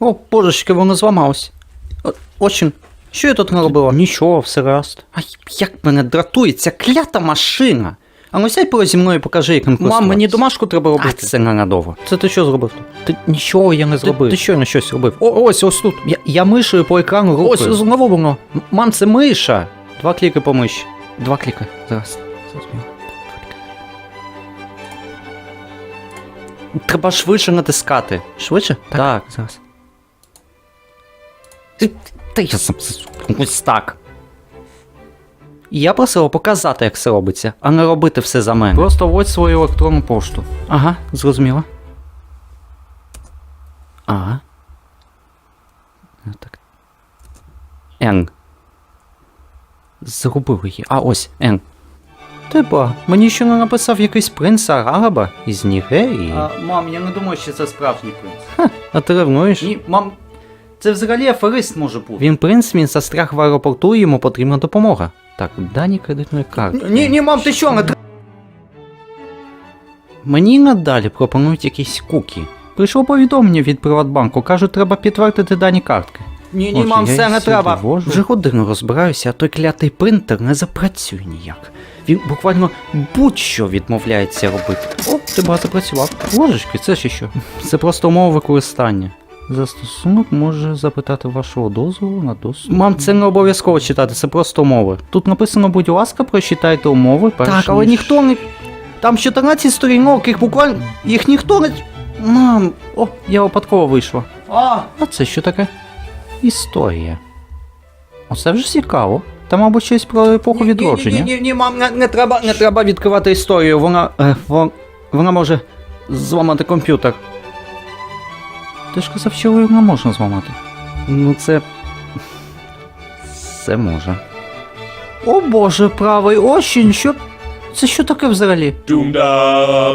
О, божечки, воно зламалось. Очень. Що я тут наробила? Нічого, все раз. Ай, як мене дратує ця клята машина. А ну сядь зі мною покажи, як ним Мам, мені домашку треба робити. А, це ненадовго. Це ти що зробив? Ти нічого я не зробив. Ти, ти щойно щось робив. О, ось, ось тут. Я, я мишею по екрану рухаю. Ось, знову воно. Мам, це миша. Два кліки по миші. Два кліки. Зараз. Зрозуміло. Треба швидше натискати. Швидше? Так, зараз. Ти, та я сам ось так. Я просила показати, як це робиться, а не робити все за мене. Просто вводь свою електронну пошту. Ага, зрозуміло. Ага. Ну, Так. Н. Зробив її. А ось Н. Типа, мені ще не написав якийсь принц Араба із Нігерії. А, мам, я не думаю, що це справжній принц. Ха, а ти ревнуєш? Ні, мам, це взагалі аферист може бути. Він принц, він застряг в аеропорту, і йому потрібна допомога. Так, дані кредитної карти. Ні, ні, мам, ти що, не Мені надалі пропонують якісь кукі. Прийшло повідомлення від Приватбанку, кажуть, треба підтвердити дані картки. Ні, ні, Отже, мам, я все їх не треба. ввожу. Вже годину розбираюся, а той клятий принтер не запрацює ніяк. Він буквально будь-що відмовляється робити. О, ти багато працював. Ложечки, це ще що? Це просто умова використання. Застосунок може запитати вашого дозволу на доступ. Мам, це не обов'язково читати, це просто умови. Тут написано, будь ласка, прочитайте умови. Перш так, але ніж- ніхто не. Там 14 сторінок, їх буквально. їх ніхто не. Мам, о, я випадково вийшла. А, а це що таке? Історія. Оце вже цікаво. Та, мабуть, щось про епоху відродження. Ні, ні, ні, мам, не, не треба, не треба відкривати історію. Вона. Е, вон, вона може зламати комп'ютер. Ти ж казав, що його не можна зламати. Ну, це. Це може. О боже, правий осінь, що. Це що таке взагалі? Up.